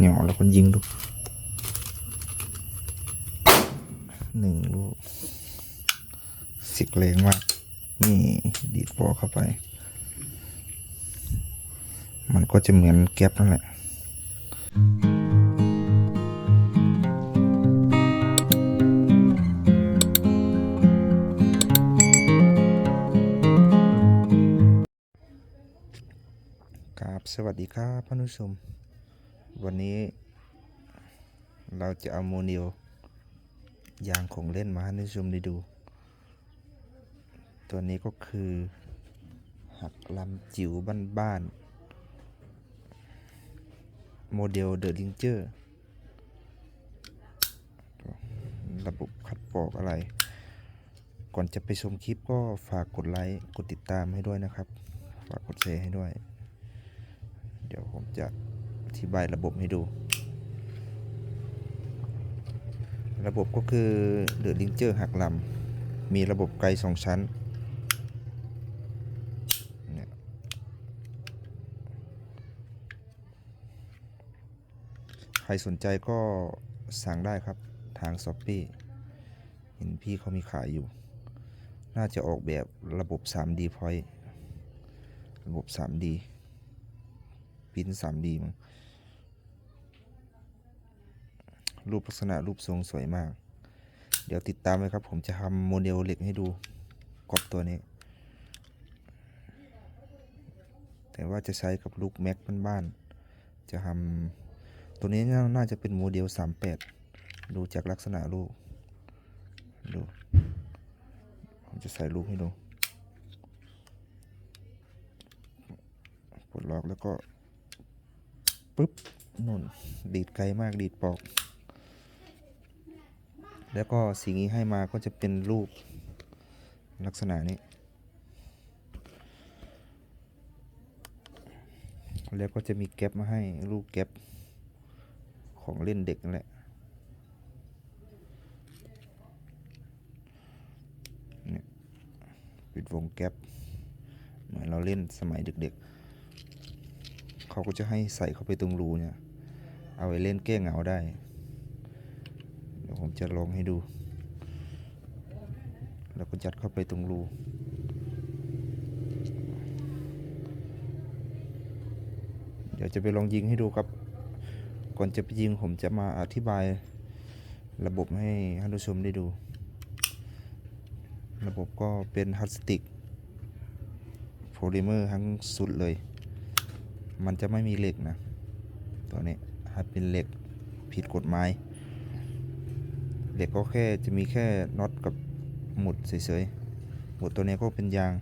เหนียวแล้วก็ยิงดูหนึ่งลูกสิกแรงมาก นี่ดีดปอเข้าไป มันก็จะเหมือนแก๊ปนั่นแหละครับ สวัสดีครับท่านผู้ชม วันนี้ เราจะเอาโมเดลยางของเล่นมาให้ท่านผู้ชมได้ดู ตัวนี้ก็คือ หักลำจิ๋วบ้านๆโมเดลเดอะลิงเจอร์ระบบคัดปอกอะไร ก่อนจะไปชมคลิปก็ฝากกดไลค์ กดติดตามให้ด้วยนะครับ ฝากกดแชร์ให้ด้วย เดี๋ยวผมจะ อธิบายระบบให้ดู ระบบก็คือเดือะลิงเจอร์หักลำมีระบบไกลสองชั้นใครสนใจก็สั่งได้ครับทางช้อปปี้เห็นพี่เขามีขายอยู่ น่าจะออกแบบระบบ 3D point ระบบ 3D พิมพ์ 3D มั้ง รูปลักษณะรูปทรงสวยมาก เดี๋ยวติดตามไว้ครับ ผมจะทำโมเดลเหล็กให้ดูกรอบตัวนี้ แต่ว่าจะใช้กับลูกแม็กบ้านๆจะทำตัวนี้น่าน่าจะเป็นโมเดล 38 ดูจากลักษณะลูก ดูผมจะใส่ลูกให้ดูปลดล็อกแล้วก็ปุ๊บนุ่นดีดไกลมากดีดปอก แล้วก็สิ่งนี้ให้มาก็จะเป็นรูปลักษณะนี้ แล้วก็จะมีแก๊ปมาให้ลูกแก๊ปของเล่นเด็กนั่นแหละเนี่ยปิดวงแก๊ปเหมือนเราเล่นสมัยเด็กๆ เขาก็จะให้ใส่เข้าไปตรงรูเนี่ย เอาไว้เล่นแก้เหงาได้ ผมจะลองให้ดู แล้วก็ยัดเข้าไปตรงรูเดี๋ยวจะไปลองยิงให้ดูครับ ก่อนจะไปยิงผมจะมาอธิบาย ระบบให้ท่านผู้ชมได้ดู ระบบก็เป็นพลาสติกโพลิเมอร์ทั้งสุดเลย มันจะไม่มีเหล็กนะ ตัวนี้ถ้าเป็นเหล็กผิดกฎหมาย เหล็กก็แค่จะมีแค่น็อตกับหมุดเฉยๆหมุดตัวนี้ก็เป็นยาง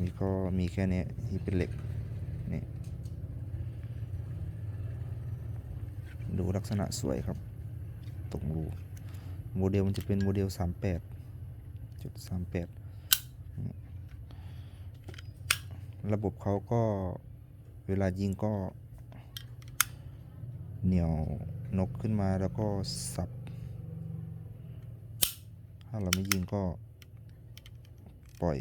มีก็มีแค่นี้ที่เป็นเหล็กนี่ดูลักษณะสวยครับตรงรูโมเดลมันจะเป็นโมเดล 38จุด38 ระบบเขาก็เวลายิงก็เหนี่ยวนกขึ้นมาแล้วก็สับ ถ้าเราไม่ยิงก็ปล่อย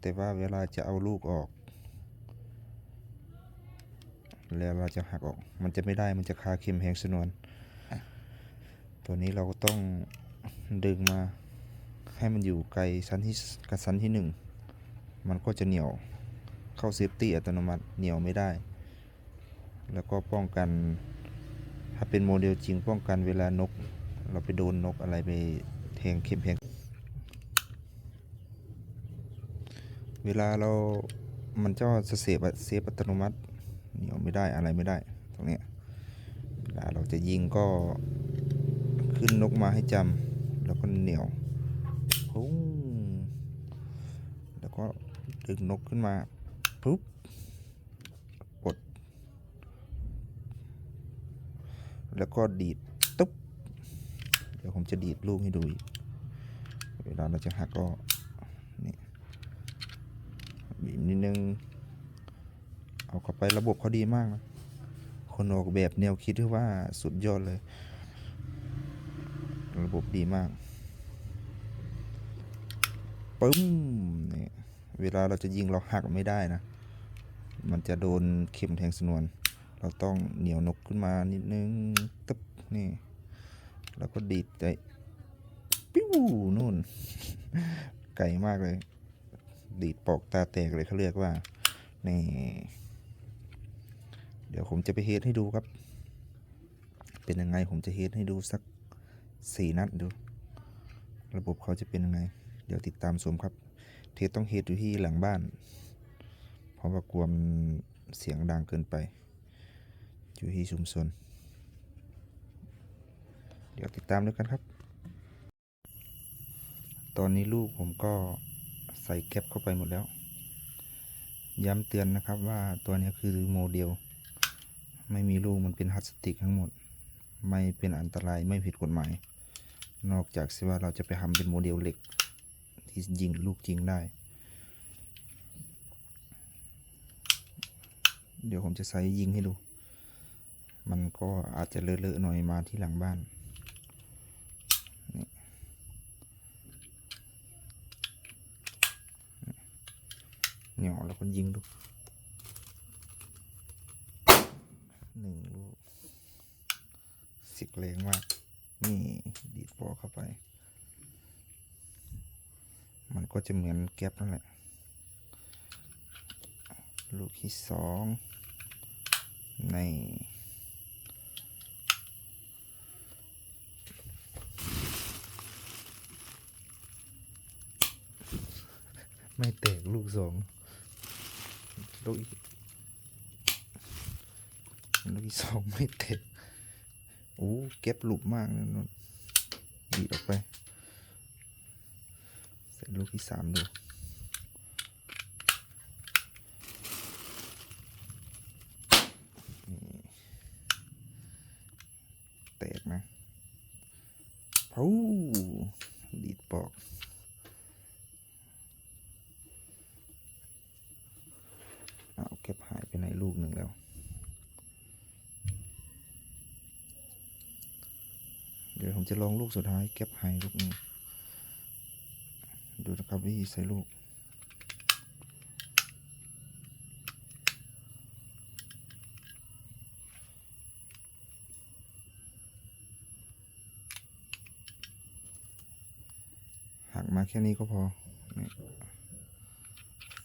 แต่ว่าเวลาจะเอาลูกออก แล้วเราจะหักออก มันจะไม่ได้มันจะคาเข็มแหงชนวน ตัวนี้เราก็ต้องดึงมาให้มันอยู่ไกลชั้นที่กับชั้นที่หนึ่งมันก็จะเหนียวเข้าเซฟตี้อัตโนมัติเหนียวไม่ได้ แล้วก็ป้องกัน ถ้าเป็นโมเดลจริงป้องกันเวลานก เราไปโดนนกอะไรไป แทงเข็มแทงเวลาเรา มันจะเซฟอะเซฟอัตโนมัติเหนียวไม่ได้อะไรไม่ได้ตรงนี้เวลาเราจะยิงก็ขึ้นนกมาให้จำแล้วก็เหนียวปุ้งแล้วก็ดึงนกขึ้นมาปุ๊บกด แล้วก็ดีดตุ๊บเดี๋ยวผมจะดีดลูกให้ดูอีก เวลาเราจะหักก็นี่บีบนิดนึง เอาเข้าไประบบเขาดีมากนะคนออกแบบแนวคิดที่ว่าสุดยอดเลย ระบบดีมากปึ้มนี่เวลาเราจะยิงเราหักไม่ได้นะ มันจะโดนเข็มแทงสนวน เราต้องเหนียวนกขึ้นมานิดนึงตึ๊บนี่ แล้วก็ดีดใจ ปิ้วนู่น ไกลมากเลย ดีดปอกตาแตกเลยเขาเรียกว่า นี่ เดี๋ยวผมจะไปเฮดให้ดูครับ เป็นยังไงผมจะเฮดให้ดูสักสี่นัดดู ระบบเขาจะเป็นยังไง เดี๋ยวติดตามชมครับ เทสต้องเฮดอยู่ที่หลังบ้าน เพราะว่ากลัวมันเสียงดังเกินไป อยู่ที่ชุมชนเดี๋ยวติดตามด้วยกันครับ ตอนนี้ลูกผมก็ใส่แก๊ปเข้าไปหมดแล้ว ย้ำเตือนนะครับว่าตัวนี้คือโมเดล ไม่มีลูกมันเป็นพลาสติกทั้งหมด ไม่เป็นอันตรายไม่ผิดกฎหมาย นอกจากสิว่าเราจะไปทำเป็นโมเดลเหล็ก ที่ยิงลูกจริงได้ เดี๋ยวผมจะใส่ยิงให้ดู มันก็อาจจะเลอะๆหน่อยมาที่หลังบ้าน เหนียวแล้วก็ยิงดูหนึ่งลูกสิกแรงมาก นี่ดีดปอเข้าไป มันก็จะเหมือนแก๊ปนั่นแหละ ลูกที่สองในไม่แตกลูกสอง ลูกอีกลูกที่สองไม่แตกโอ้เก็บหลุบมากนะนนดีดออกไปใส่ลูกที่สามดูแตกนะพูดีดปอก เอาเก็บหายไปในลูกหนึ่งแล้ว เดี๋ยวผม จะลองลูกสุดท้ายเก็บหายลูกนึ่งดูนะครับวิธีใส่ลูก หักมาแค่นี้ก็พอ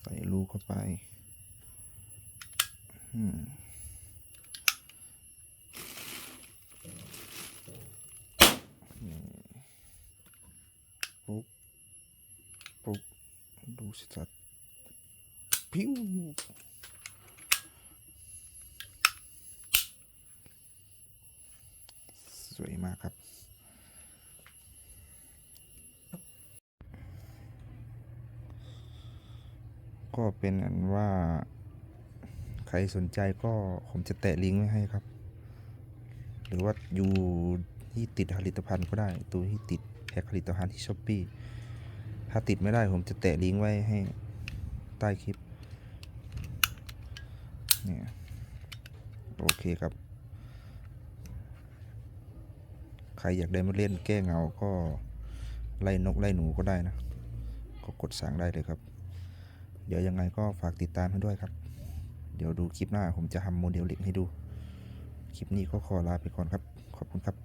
ใส่ลูกเข้าไป อืมนี่ปุ๊บ ปุ๊บ ดู สัตว์พิ้วสวยมากครับ ก็เป็นอันว่า ใครสนใจก็ผมจะแตะลิงก์ไว้ให้ครับ หรือว่าอยู่ที่ติดผลิตภัณฑ์ก็ได้ ตัวที่ติดแพ็คผลิตภัณฑ์ที่ช้อปปี้ ถ้าติดไม่ได้ผมจะแตะลิงก์ไว้ให้ใต้คลิปเนี่ยโอเคครับ ใครอยากได้มาเล่นแก้เงาก็ไล่นกไล่หนูก็ได้นะ ก็กดสั่งได้เลยครับ เดี๋ยวยังไงก็ฝากติดตามให้ด้วยครับ เดี๋ยวดูคลิปหน้าผมจะทำโมเดลเล็กให้ดู คลิปนี้ก็ขอลาไปก่อนครับ ขอบคุณครับ